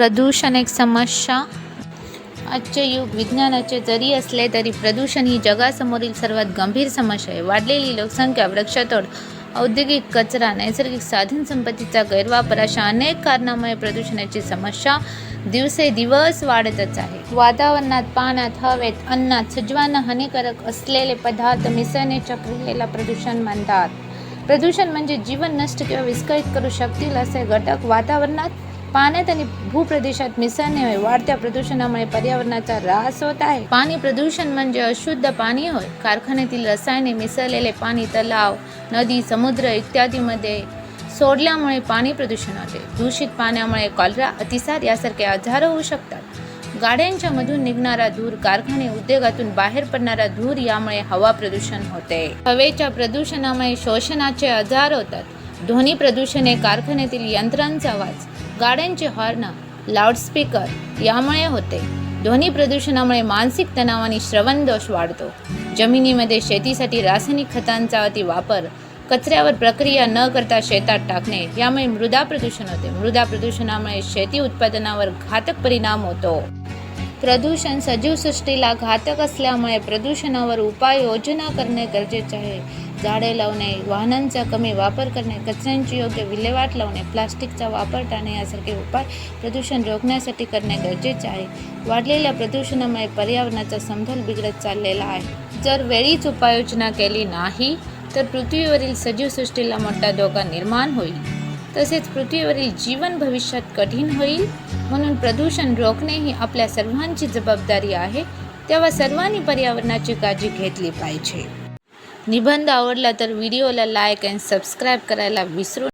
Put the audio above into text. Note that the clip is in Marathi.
प्रदूषण एक समस्या आजचे युग विज्ञानाचे जरी असले तरी प्रदूषण ही जगासमोरील सर्वात गंभीर समस्या आहे. वाढलेली लोकसंख्या वृक्षतोड औद्योगिक कचरा नैसर्गिक साधनसंपत्तीचा गैरवापर अशा अनेक कारणामुळे प्रदूषणाची समस्या दिवसेदिवस वाढतच आहे. वातावरणात पाण्यात हवेत अन्नात सजीवांना हानिकारक असलेले पदार्थ मिसळण्याच्या क्रियेला प्रदूषण म्हणतात. प्रदूषण म्हणजे जीवन नष्ट किंवा विस्कळीत करू शकतील असे घटक वातावरणात पाण्यात आणि भूप्रदेशात मिसळणे होय. वाढत्या प्रदूषणामुळे पर्यावरणाचा ऱ्हास होत आहे. पाणी प्रदूषण म्हणजे अशुद्ध पाणी होय. कारखान्यातील रसायने मिसळलेले पाणी तलाव नदी समुद्र इत्यादीमध्ये सोडल्यामुळे पाणी प्रदूषण होते. दूषित पाण्यामुळे कॉलरा अतिसार यासारखे आजार होऊ शकतात. गाड्यांच्या मधून निघणारा धूर कारखाने उद्योगातून बाहेर पडणारा धूर यामुळे हवा प्रदूषण होते. हवेच्या प्रदूषणामुळे शोषणाचे आजार होतात. ध्वनी प्रदूषण हे कारखान्यातील यंत्रांचा आवाज गाड्यांचे हॉर्न लाऊडस्पीकर यामुळे होते. ध्वनी प्रदूषणामुळे मानसिक तणाव आणि श्रवण दोष वाढतो. जमिनीमध्ये शेतीसाठी रासायनिक खतांचा अति वापर कचऱ्यावर प्रक्रिया न करता शेतात टाकणे यामुळे मृदा प्रदूषण होते. मृदा प्रदूषणामुळे शेती उत्पादनावर घातक परिणाम होतो. प्रदूषण सजीवसृष्टीला घातक असल्यामुळे प्रदूषणावर उपाययोजना करणे गरजेचे आहे. झाडे लावणे वाहनांचा कमी वापर करणे कचऱ्यांची योग्य विल्हेवाट लावणे प्लास्टिकचा वापर टाळणे यासारखे उपाय प्रदूषण रोखण्यासाठी करणे गरजेचे आहे. वाढलेल्या प्रदूषणामुळे पर्यावरणाचा समतोल बिघडत चाललेला आहे. जर वेळीच उपाययोजना केली नाही तर पृथ्वीवरील सजीवसृष्टीला मोठा धोका निर्माण होईल. तसेच पृथ्वीवरील जीवन भविष्यात कठीण होईल. म्हणून प्रदूषण रोखणे ही आपल्या सर्वांची जबाबदारी आहे. तेव्हा सर्वांनी पर्यावरणाची काळजी घेतली पाहिजे. निबंध आवडला तर व्हिडिओला लाईक अँड सबस्क्राईब करायला विसरू